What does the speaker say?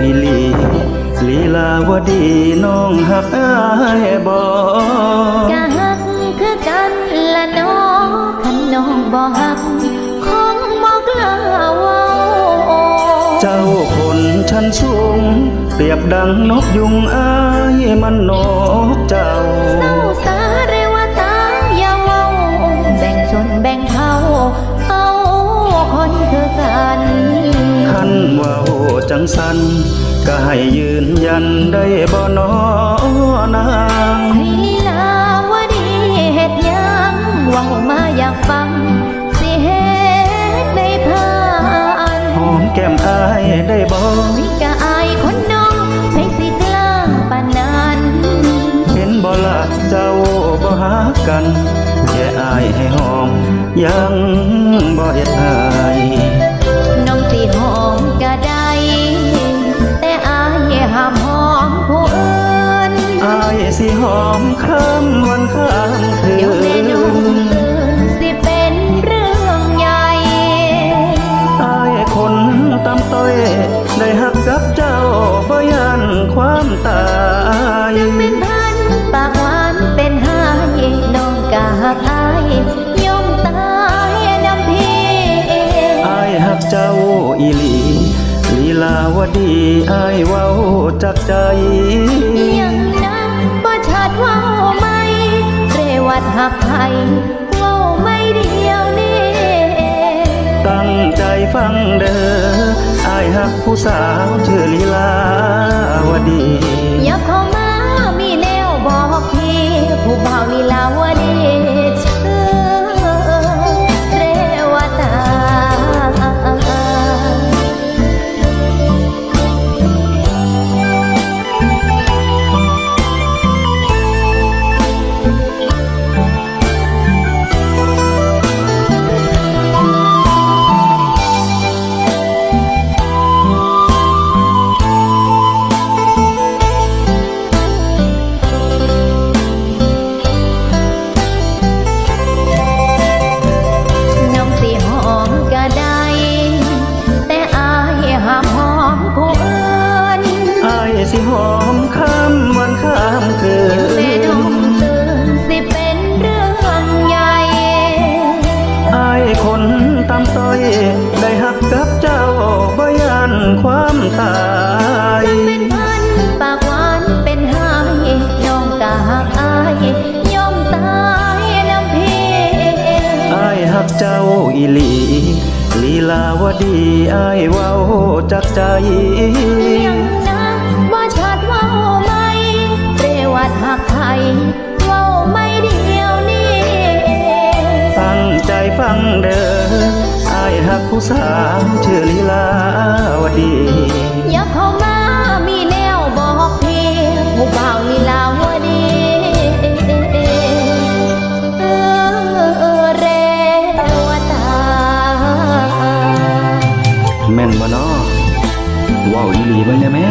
อีหลีลีลาวดีน้องหักอายบ่กะหักคือกันละน้องคันน้องบ่หักคงบ่กล้าเว้าเจ้าคนชั้นสูง เปรียบดังนกยุงอายมันนกเจ้าเศร้าสา จังสันก็ให้ยืนยันได้บ่นอนางให้ลีลาวดีเฮ็ดหยังเว้ามาอยากฟัง สิเฮ็ดได้ผ่านหอมแก้มอายได้บ่วิกะอายคนน้องให้สิกล้าปานนั้นเห็นบ่ละเจ้าบ่หากันแค่อายให้หอมยังบ่เฮ็ดให้น้ หอมข้ามวันข้ามคืเดี๋ยวแม่น้องนตื่นสิเป็นเรื่องใหญ่อายคนตามต้อยได้หักกับเจ้าบ่ยันความตายเป็นพันปากหวานเป็นหายน้องกะหักอายยอมตายน้ำพี่อายหักเจ้าอีหลีลีลาวดีอายเว้าจากใจยังนะบ่ชัดเว้าไม่ เรวัดหักไทยเว้าไม่เดียวนี่ตั้งใจฟังเด้ออายหักผู้สาวชื่อลีลาวดีอย่าเข้ามามีแนวบอกพี่ผู้บ่าวลีลาวดี มข้ามวันข้ามคืนสิเป็นเรื่องใหญ่อายคนตามต้อยได้หักกับเจ้าบ่ยันความตายเป็นพันปากหวานเป็นหายน้องกะหักอายยอมตายน้ำพี่อายหักเจ้าอีหลีลีลาวดีอายเว้าจากใจ ผู้สาวชื่อลีลาวดี อย่าเข้ามามีแนวบอกพี่ผู้บ่าวลีลาวดีเออเรวตา แม่นบ่น้อว้าวอีหลีเบิ่งได้แม่